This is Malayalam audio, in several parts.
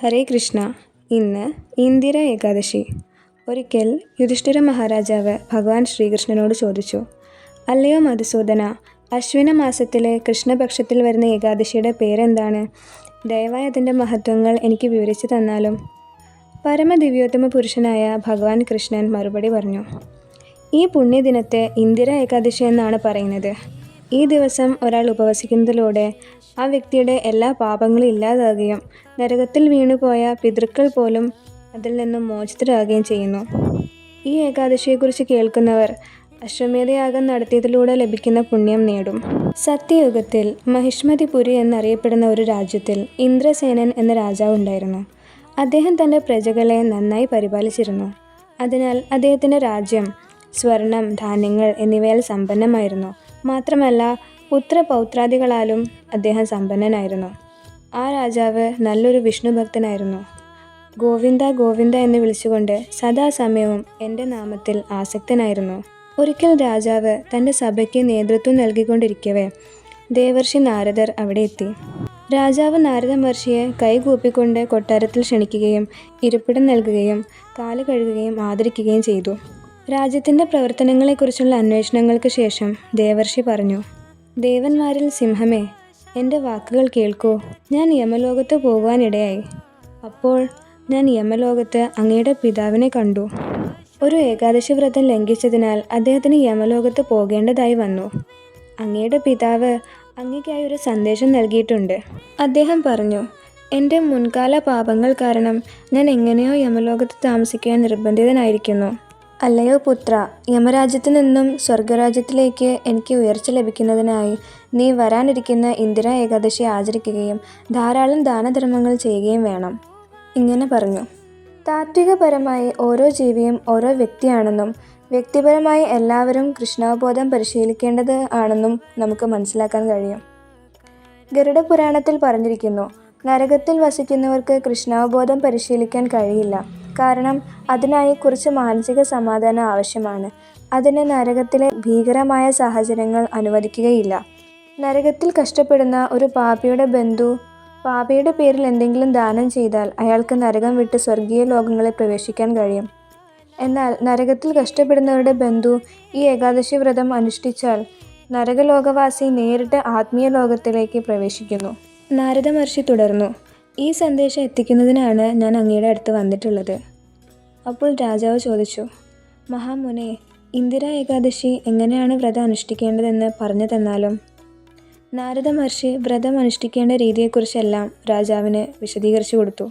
ഹരേ കൃഷ്ണ. ഇന്ന് ഇന്ദിര ഏകാദശി. ഒരിക്കൽ യുധിഷ്ഠിര മഹാരാജാവ് ഭഗവാൻ ശ്രീകൃഷ്ണനോട് ചോദിച്ചു അല്ലയോ മധുസൂദന അശ്വിന മാസത്തിലെ കൃഷ്ണപക്ഷത്തിൽ വരുന്ന ഏകാദശിയുടെ പേരെന്താണ്? ദയവായി അതിന്റെ മഹത്വങ്ങൾ എനിക്ക് വിവരിച്ചു തന്നാലും. പരമദിവ്യോത്തമ പുരുഷനായ ഭഗവാൻ കൃഷ്ണൻ മറുപടി പറഞ്ഞു ഈ പുണ്യദിനത്തെ ഇന്ദിര ഏകാദശി എന്നാണ് പറയുന്നത്. ഈ ദിവസം ഒരാൾ ഉപവസിക്കുന്നതിലൂടെ ആ വ്യക്തിയുടെ എല്ലാ പാപങ്ങളും ഇല്ലാതാകുകയും നരകത്തിൽ വീണുപോയ പിതൃക്കൾ പോലും അതിൽ നിന്നും മോചിതരാകുകയും ചെയ്യുന്നു. ഈ ഏകാദശിയെക്കുറിച്ച് കേൾക്കുന്നവർ അശ്വമേധയാഗം നടത്തിയതിലൂടെ ലഭിക്കുന്ന പുണ്യം നേടും. സത്യയുഗത്തിൽ മഹിഷ്മതിപുരി എന്നറിയപ്പെടുന്ന ഒരു രാജ്യത്തിൽ ഇന്ദ്രസേനൻ എന്ന രാജാവ് ഉണ്ടായിരുന്നു. അദ്ദേഹം തന്റെ പ്രജകളെ നന്നായി പരിപാലിച്ചിരുന്നു. അതിനാൽ അദ്ദേഹത്തിന്റെ രാജ്യം സ്വർണം ധാന്യങ്ങൾ എന്നിവയാൽ സമ്പന്നമായിരുന്നു. മാത്രമല്ല പുത്രപൗത്രാദികളാലും അദ്ദേഹം സമ്പന്നനായിരുന്നു. ആ രാജാവ് നല്ലൊരു വിഷ്ണുഭക്തനായിരുന്നു. ഗോവിന്ദ ഗോവിന്ദ എന്ന് വിളിച്ചുകൊണ്ട് സദാസമയവും എന്റെ നാമത്തിൽ ആസക്തനായിരുന്നു. ഒരിക്കൽ രാജാവ് തന്റെ സഭയ്ക്ക് നേതൃത്വം നൽകിക്കൊണ്ടിരിക്കവേ ദേവർഷി നാരദർ അവിടെ എത്തി. രാജാവ് നാരദ മഹർഷിയെ കൈകൂപ്പിക്കൊണ്ട് കൊട്ടാരത്തിൽ ക്ഷണിക്കുകയും ഇരിപ്പിടം നൽകുകയും കാൽ കഴുകുകയും ആദരിക്കുകയും ചെയ്തു. രാജ്യത്തിന്റെ പ്രവർത്തനങ്ങളെക്കുറിച്ചുള്ള അന്വേഷണങ്ങൾക്ക് ശേഷം ദേവർഷി പറഞ്ഞു ദേവന്മാരിൽ സിംഹമേ എന്റെ വാക്കുകൾ കേൾക്കൂ. ഞാൻ യമലോകത്ത് പോകുവാനിടയായി. അപ്പോൾ ഞാൻ യമലോകത്ത് അങ്ങയുടെ പിതാവിനെ കണ്ടു. ഒരു ഏകാദശി വ്രതം ലംഘിച്ചതിനാൽ അദ്ദേഹത്തിന് യമലോകത്ത് പോകേണ്ടതായി വന്നു. അങ്ങയുടെ പിതാവ് അങ്ങയ്ക്കായി ഒരു സന്ദേശം നൽകിയിട്ടുണ്ട്. അദ്ദേഹം പറഞ്ഞു എന്റെ മുൻകാല പാപങ്ങൾ കാരണം ഞാൻ എങ്ങനെയോ യമലോകത്ത് താമസിക്കാൻ നിർബന്ധിതനായിരിക്കുന്നു. അല്ലയോ പുത്ര യമരാജ്യത്തു നിന്നും സ്വർഗരാജ്യത്തിലേക്ക് എനിക്ക് ഉയർച്ച ലഭിക്കുന്നതിനായി നീ വരാനിരിക്കുന്ന ഇന്ദിര ഏകാദശി ആചരിക്കുകയും ധാരാളം ദാനധർമ്മങ്ങൾ ചെയ്യുകയും വേണം. ഇങ്ങനെ പറഞ്ഞു. താത്വികപരമായി ഓരോ ജീവിയും ഓരോ വ്യക്തിയാണെന്നും വ്യക്തിപരമായി എല്ലാവരും കൃഷ്ണാവബോധം പരിശീലിക്കേണ്ടത് ആണെന്നും നമുക്ക് മനസ്സിലാക്കാൻ കഴിയും. ഗരുഡ പുരാണത്തിൽ പറഞ്ഞിരിക്കുന്നു നരകത്തിൽ വസിക്കുന്നവർക്ക് കൃഷ്ണാവബോധം പരിശീലിക്കാൻ കഴിയില്ല. കാരണം അതിനായി കുറച്ച് മാനസിക സമാധാനം ആവശ്യമാണ്. അതിന് നരകത്തിലെ ഭീകരമായ സാഹചര്യങ്ങൾ അനുവദിക്കുകയില്ല. നരകത്തിൽ കഷ്ടപ്പെടുന്ന ഒരു പാപിയുടെ ബന്ധു പാപിയുടെ പേരിൽ എന്തെങ്കിലും ദാനം ചെയ്താൽ അയാൾക്ക് നരകം വിട്ട് സ്വർഗീയ ലോകങ്ങളിൽ പ്രവേശിക്കാൻ കഴിയും. എന്നാൽ നരകത്തിൽ കഷ്ടപ്പെടുന്നവരുടെ ബന്ധു ഈ ഏകാദശി വ്രതം അനുഷ്ഠിച്ചാൽ നരകലോകവാസി നേരിട്ട് ആത്മീയ ലോകത്തിലേക്ക് പ്രവേശിക്കുന്നു. നാരദ മഹർഷി തുടർന്നു. ഈ സന്ദേശം എത്തിക്കുന്നതിനാണ് ഞാൻ അങ്ങയുടെ അടുത്ത് വന്നിട്ടുള്ളത്. അപ്പോൾ രാജാവ് ചോദിച്ചു മഹാമുനെ ഇന്ദിര ഏകാദശി എങ്ങനെയാണ് വ്രതം അനുഷ്ഠിക്കേണ്ടതെന്ന് പറഞ്ഞു തന്നാലും? നാരദ മഹർഷി വ്രതം അനുഷ്ഠിക്കേണ്ട രീതിയെക്കുറിച്ചെല്ലാം രാജാവിന് വിശദീകരിച്ചു കൊടുത്തു.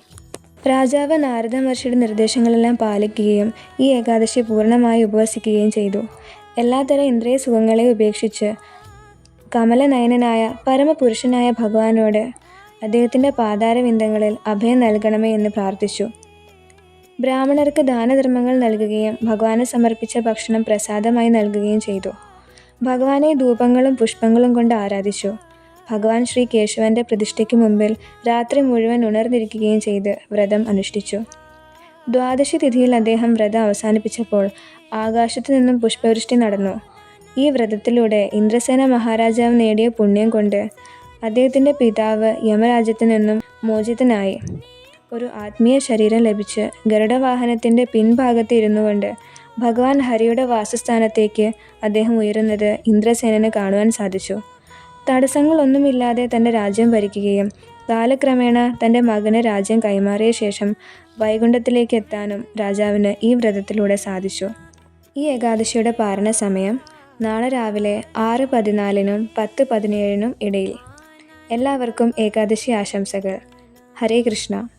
രാജാവ് നാരദ മഹർഷിയുടെ നിർദ്ദേശങ്ങളെല്ലാം പാലിക്കുകയും ഈ ഏകാദശി പൂർണമായി ഉപവസിക്കുകയും ചെയ്തു. എല്ലാത്തരം ഇന്ദ്രിയ സുഖങ്ങളെ ഉപേക്ഷിച്ച് കമലനയനായ പരമപുരുഷനായ ഭഗവാനോട് അദ്ദേഹത്തിന്റെ പാതാരവിന്ദങ്ങളിൽ അഭയം നൽകണമേ എന്ന് പ്രാർത്ഥിച്ചു. ബ്രാഹ്മണർക്ക് ദാനധർമ്മങ്ങൾ നൽകുകയും ഭഗവാന് സമർപ്പിച്ച ഭക്ഷണം പ്രസാദമായി നൽകുകയും ചെയ്തു. ഭഗവാനെ ധൂപങ്ങളും പുഷ്പങ്ങളും കൊണ്ട് ആരാധിച്ചു. ഭഗവാൻ ശ്രീ കേശവന്റെ പ്രതിഷ്ഠയ്ക്ക് മുമ്പിൽ രാത്രി മുഴുവൻ ഉണർന്നിരിക്കുകയും ചെയ്ത് വ്രതം അനുഷ്ഠിച്ചു. ദ്വാദശി തിഥിയിൽ അദ്ദേഹം വ്രതം അവസാനിപ്പിച്ചപ്പോൾ ആകാശത്തു നിന്നും പുഷ്പവൃഷ്ടി നടന്നു. ഈ വ്രതത്തിലൂടെ ഇന്ദ്രസേന മഹാരാജാവ് നേടിയ പുണ്യം കൊണ്ട് അദ്ദേഹത്തിന്റെ പിതാവ് യമരാജ്യത്തു നിന്നും മോചിതനായി. ഒരു ആത്മീയ ശരീരം ലഭിച്ച് ഗരുഡവാഹനത്തിന്റെ പിൻഭാഗത്ത് ഇരുന്നു കൊണ്ട് ഭഗവാൻ ഹരിയുടെ വാസസ്ഥാനത്തേക്ക് അദ്ദേഹം ഉയരുന്നത് ഇന്ദ്രസേനന് കാണുവാൻ സാധിച്ചു. തടസ്സങ്ങളൊന്നുമില്ലാതെ തന്റെ രാജ്യം ഭരിക്കുകയും കാലക്രമേണ തന്റെ മകന് രാജ്യം കൈമാറിയ ശേഷം വൈകുണ്ഠത്തിലേക്ക് എത്താനും രാജാവിന് ഈ വ്രതത്തിലൂടെ സാധിച്ചു. ഈ ഏകാദശിയുടെ പാരണ സമയം നാളെ രാവിലെ ആറ് പതിനാലിനും പത്ത് പതിനേഴിനും ഇടയിൽ. എല്ലാവർക്കും ഏകാദശി ആശംസകൾ. ഹരേ കൃഷ്ണ.